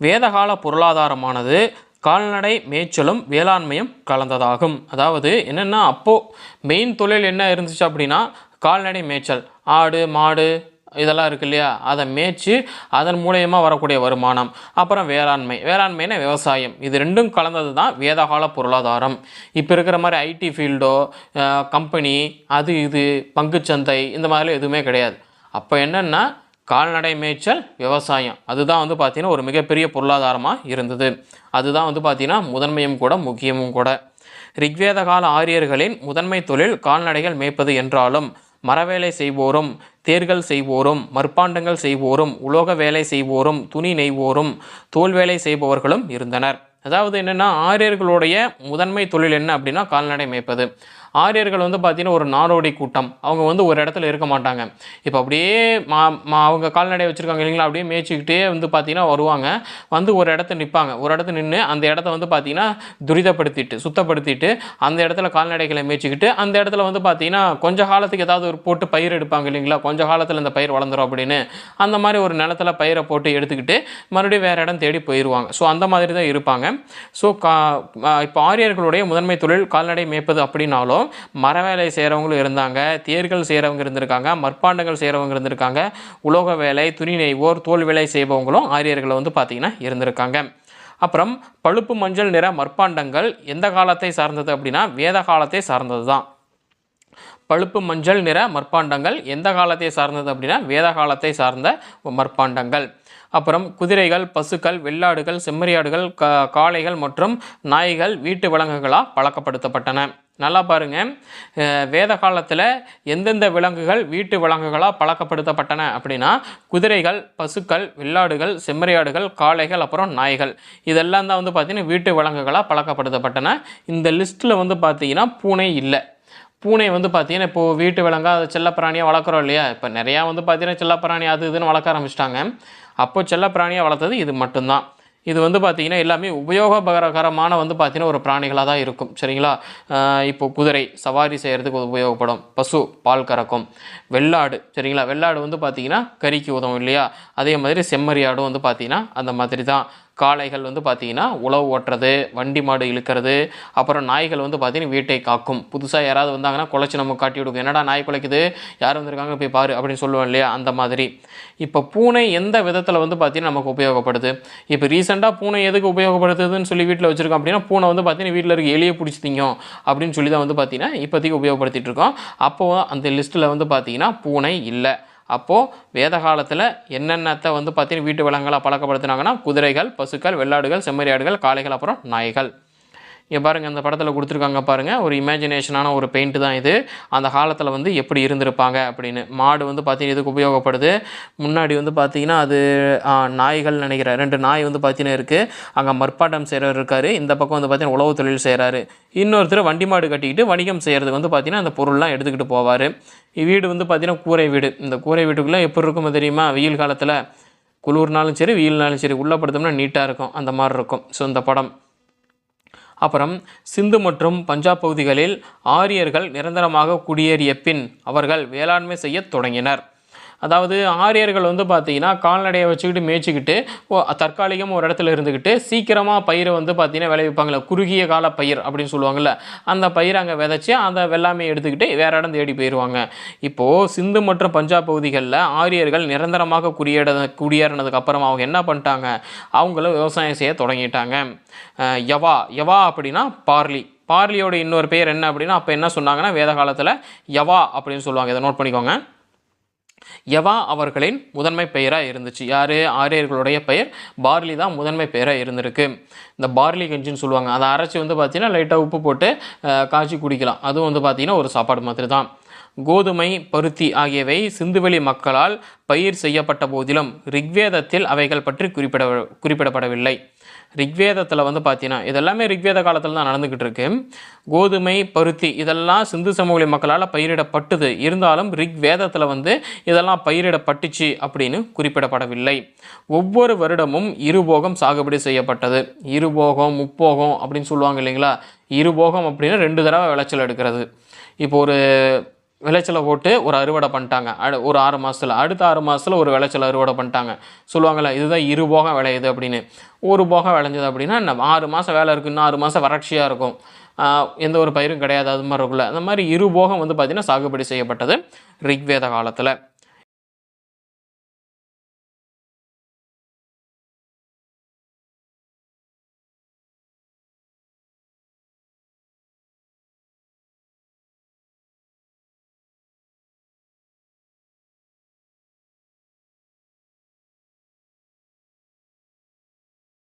வேதகால பொருளாதாரமானது கால்நடை மேய்ச்சலும் வேளாண்மையும் கலந்ததாகும். அதாவது என்னென்னா அப்போது மெயின் தொழில் என்ன இருந்துச்சு அப்படின்னா கால்நடை மேய்ச்சல். ஆடு மாடு இதெல்லாம் இருக்கு இல்லையா? அதை மேய்ச்சி அதன் மூலயமா வரக்கூடிய வருமானம். அப்புறம் வேளாண்மை. வேளாண்மைனா விவசாயம். இது ரெண்டும் கலந்தது தான் வேதகால பொருளாதாரம். இப்போ இருக்கிற மாதிரி ஐடி ஃபீல்டோ கம்பெனி அது இது பங்குச்சந்தை இந்த மாதிரிலாம் எதுவுமே கிடையாது. அப்போ என்னென்னா கால்நடை மேய்ச்சல் விவசாயம். அதுதான் வந்து பார்த்திங்கன்னா ஒரு மிகப்பெரிய பொருளாதாரமாக இருந்தது. அதுதான் வந்து பார்த்திங்கன்னா முதன்மையும் கூட முக்கியமும் கூட. ரிக்வேத கால ஆரியர்களின் முதன்மை தொழில் கால்நடைகள் மேய்ப்பது என்றாலும் மரவேலை செய்வோரும் தேர்கள் செய்வோரும் மற்பாண்டங்கள் செய்வோரும் உலோக வேலை செய்வோரும் துணி நெய்வோரும் தோல் வேலை செய்பவர்களும் இருந்தனர். அதாவது என்னென்னா ஆரியர்களுடைய முதன்மை தொழில் என்ன அப்படின்னா கால்நடை மேய்ப்பது. ஆரியர்கள் வந்து பார்த்திங்கன்னா ஒரு நாடோடி கூட்டம். அவங்க வந்து ஒரு இடத்துல இருக்க மாட்டாங்க. இப்போ அப்படியே மா மா அவங்க கால்நடை வச்சுருக்காங்க இல்லைங்களா? அப்படியே மேய்ச்சிக்கிட்டே வந்து பார்த்திங்கன்னா வருவாங்க. வந்து ஒரு இடத்துல நிற்பாங்க ஒரு இடத்துல நின்று அந்த இடத்த வந்து பார்த்திங்கன்னா துரிதப்படுத்திட்டு சுத்தப்படுத்திட்டு அந்த இடத்துல கால்நடைகளை மேய்ச்சிக்கிட்டு அந்த இடத்துல வந்து பார்த்திங்கன்னா கொஞ்ச காலத்துக்கு ஏதாவது ஒரு போட்டு பயிர் எடுப்பாங்க இல்லைங்களா? கொஞ்ச காலத்தில் இந்த பயிர் வளர்ந்துரும் அப்படின்னு. அந்த மாதிரி ஒரு நிலத்துல பயிரை போட்டு எடுத்துக்கிட்டு மறுபடியும் வேறு இடம் தேடி போயிடுவாங்க ஸோ அந்த மாதிரி தான் இருப்பாங்க. ஸோ கா இப்போ ஆரியர்களுடைய முதன்மை தொழில் கால்நடை மேய்ப்பது அப்படின்னாலும் மர வேலை செய்கிறவங்களும் இருந்தாங்க தேர்கள் செய்கிறவங்க இருந்திருக்காங்க மற்பாண்டங்கள் செய்கிறவங்க இருந்திருக்காங்க உலோக வேலை துணி நெய்வோர் தோல் வேலை செய்பவங்களும் ஆரியர்களை வந்து பார்த்திங்கன்னா இருந்திருக்காங்க. அப்புறம் பழுப்பு மஞ்சள் நிற மற்பாண்டங்கள் எந்த காலத்தை சார்ந்தது அப்படின்னா வேத காலத்தை சார்ந்தது தான் பழுப்பு மஞ்சள் நிற மற்பாண்டங்கள் எந்த காலத்தை சார்ந்தது அப்படின்னா வேத காலத்தை சார்ந்த மற்பாண்டங்கள். அப்புறம் குதிரைகள் பசுக்கள் வெள்ளாடுகள் செம்மறியாடுகள் கா காளைகள் மற்றும் நாய்கள் வீட்டு விலங்குகளாக பழக்கப்படுத்தப்பட்டன. நல்லா பாருங்க. வேத காலத்தில் எந்தெந்த விலங்குகள் வீட்டு விலங்குகளாக பழக்கப்படுத்தப்பட்டன அப்படின்னா குதிரைகள் பசுக்கள் வெள்ளாடுகள் செம்மறியாடுகள் காளைகள் அப்புறம் நாய்கள். இதெல்லாம் தான் வந்து பார்த்திங்கன்னா வீட்டு விலங்குகளாக பழக்கப்படுத்தப்பட்டன. இந்த லிஸ்ட்டில் வந்து பார்த்தீங்கன்னா பூனை இல்லை. பூனை வந்து பார்த்தீங்கன்னா இப்போது வீட்டு விலங்கா அது செல்லப்பிராணியாக வளர்க்குறோம் இல்லையா? இப்போ நிறையா வந்து பார்த்தீங்கன்னா செல்லப்பிராணி அது இதுன்னு வளர்க்க ஆரம்பிச்சிட்டாங்க. அப்போ செல்லப்பிராணியாக வளர்த்தது இது மட்டும்தான். இது வந்து பார்த்திங்கன்னா எல்லாமே உபயோககரமான வந்து பார்த்திங்கன்னா ஒரு பிராணிகளாக தான் இருக்கும். சரிங்களா? இப்போ குதிரை சவாரி செய்கிறதுக்கு உபயோகப்படும். பசு பால் கறக்கும். வெள்ளாடு சரிங்களா? வெள்ளாடு வந்து பார்த்திங்கன்னா கறிக்கு உதவும் இல்லையா? அதே மாதிரி செம்மறியாடும் வந்து பார்த்திங்கன்னா அந்த மாதிரி தான் காளைகள் வந்து பார்த்திங்கன்னா உழவு ஓட்டுறது வண்டி மாடு இழுக்கிறது அப்புறம் நாய்கள் வந்து பார்த்திங்கன்னா வீட்டை காக்கும். புதுசாக யாராவது வந்தாங்கன்னா குலைச்சி நம்ம காட்டி விடுக்கும் என்னடா நாய் குலைக்குது? யார் வந்திருக்காங்க? போய் பாரு அப்படின்னு சொல்லுவோம் இல்லையா? அந்த மாதிரி. இப்போ பூனை எந்த விதத்தில் வந்து பார்த்திங்கன்னா நமக்கு உபயோகப்படுது? இப்போ ரீசெண்டாக பூனை எதுக்கு உபயோகப்படுத்துதுன்னு சொல்லி வீட்டில் வச்சுருக்கோம் அப்படின்னா பூனை வந்து பார்த்திங்கன்னா வீட்டில் இருக்க எளிய பிடிச்சி அப்படின்னு சொல்லி தான் வந்து பார்த்திங்கன்னா இப்போதைக்கு உபயோகப்படுத்திகிட்டு இருக்கோம். அப்போது அந்த லிஸ்ட்டில் வந்து பார்த்திங்கன்னா பூனை இல்லை. அப்போது வேத காலத்தில் என்னென்னத்தை வந்து பார்த்தீங்கன்னா வீட்டு விலங்குகளாக பழக்கப்படுத்துனாங்கன்னா குதிரைகள் பசுக்கள் வெள்ளாடுகள் செம்மறியாடுகள் காளைகள் அப்புறம் நாய்கள். இங்கே பாருங்கள் இந்த படத்தில் கொடுத்துருக்காங்க பாருங்கள் ஒரு இமேஜினேஷனான ஒரு பெயிண்ட் தான் இது. அந்த காலத்தில் வந்து எப்படி இருந்திருப்பாங்க அப்படின்னு. மாடு வந்து பார்த்தீங்கன்னா இதுக்கு உபயோகப்படுது? முன்னாடி வந்து பார்த்தீங்கன்னா அது நாய்கள் நினைக்கிறேன் ரெண்டு நாய் வந்து பார்த்தீங்கன்னா இருக்குது அங்கே மற்பாட்டம் செய்கிறவர் இருக்கார். இந்த பக்கம் வந்து பார்த்தீங்கன்னா உழவு தொழில் செய்கிறாரு இன்னொருத்தர் வண்டி மாடு கட்டிக்கிட்டு வணிகம் செய்கிறதுக்கு வந்து பார்த்தீங்கன்னா அந்த பொருள்லாம் எடுத்துக்கிட்டு போவார். வீடு வந்து பார்த்தீங்கன்னா கூரை வீடு. இந்த கூரை வீட்டுக்குள்ளே எப்படி இருக்குமோ தெரியுமா? வெயில் காலத்தில் குளிர்னாலும் சரி வெயில்னாலும் சரி உள்ளே படுத்தோம்னா நீட்டாக இருக்கும். அந்த மாதிரி இருக்கும். ஸோ இந்த படம். அப்புறம் சிந்து மற்றும் பஞ்சாப் பகுதிகளில் ஆரியர்கள் நிரந்தரமாக குடியேறிய பின் அவர்கள் வேளாண்மை செய்யத் தொடங்கினர். அதாவது ஆரியர்கள் வந்து பார்த்தீங்கன்னா கால்நடையை வச்சுக்கிட்டு மேய்ச்சிக்கிட்டு ஓ, தற்காலிகம் ஒரு இடத்துல இருந்துக்கிட்டு சீக்கிரமாக பயிரை வந்து பார்த்தீங்கன்னா விளைவிப்பாங்களே குறுகிய கால பயிர் அப்படின்னு சொல்லுவாங்கள்ல அந்த பயிரை அங்கே விதைச்சி அந்த வெள்ளாமையை எடுத்துக்கிட்டு வேறு இடம் தேடி போயிடுவாங்க இப்போது சிந்து மற்றும் பஞ்சாப் பகுதிகளில் ஆரியர்கள் நிரந்தரமாக குடியேற குடியேறினதுக்கு அப்புறமா அவங்க என்ன பண்ணிட்டாங்க? அவங்களும் விவசாயம் செய்ய தொடங்கிட்டாங்க. யவா யவா அப்படின்னா பார்லி. பார்லியோட இன்னொரு பேர் என்ன அப்படின்னா அப்போ என்ன சொன்னாங்கன்னா வேத காலத்தில் யவா அப்படின்னு சொல்லுவாங்க. இதை நோட் பண்ணிக்கோங்க. யவா அவர்களின் முதன்மை பெயராக இருந்துச்சு. யார்? ஆரியர்களுடைய பெயர். பார்லி தான் முதன்மை பெயராக இருந்திருக்கு. இந்த பார்லி கஞ்சின்னு சொல்லுவாங்க. அதை அரைச்சி வந்து பார்த்தீங்கன்னா லைட்டாக உப்பு போட்டு காய்ச்சி குடிக்கலாம். அதுவும் வந்து பார்த்தீங்கன்னா ஒரு சாப்பாடு மாதிரி தான் கோதுமை பருத்தி ஆகியவை சிந்துவெளி மக்களால் பயிர் செய்யப்பட்ட போதிலும் ரிக்வேதத்தில் அவைகள் பற்றி குறிப்பிட குறிப்பிடப்படவில்லை. ரிக்வேதத்தில் வந்து பார்த்தீங்கன்னா இதெல்லாமே ரிக்வேத காலத்தில் தான் நடந்துக்கிட்டு இருக்கு. கோதுமை பருத்தி இதெல்லாம் சிந்து சமவெளி மக்களால் பயிரிடப்பட்டது. இருந்தாலும் ரிக்வேதத்தில் வந்து இதெல்லாம் பயிரிடப்பட்டுச்சு அப்படின்னு குறிப்பிடப்படவில்லை. ஒவ்வொரு வருடமும் இருபோகம் சாகுபடி செய்யப்பட்டது. இருபோகம் முப்போகம் அப்படின்னு சொல்லுவாங்க இல்லைங்களா? இருபோகம் அப்படின்னா ரெண்டு தடவை விளைச்சல் எடுக்கிறது. இப்போ ஒரு விளைச்சலை போட்டு ஒரு அறுவடை பண்ணிட்டாங்க. அடு ஒரு ஆறு மாதத்தில் அடுத்த ஆறு மாதத்தில் ஒரு விளைச்சல் அறுவடை பண்ணிட்டாங்க. சொல்லுவாங்கள்ல இதுதான் இரு போக விளையுது அப்படின்னு. ஒரு போகம் விளைஞ்சது அப்படின்னா என்ன ஆறு மாதம் வேலை இருக்குது இன்னும் ஆறு மாதம் வறட்சியாக இருக்கும். எந்த ஒரு பயிரும் கிடையாது அது மாதிரி இருக்குல்ல அந்த மாதிரி இரு போகம் வந்து பார்த்திங்கன்னா சாகுபடி செய்யப்பட்டது ரிக்வேத காலத்தில்.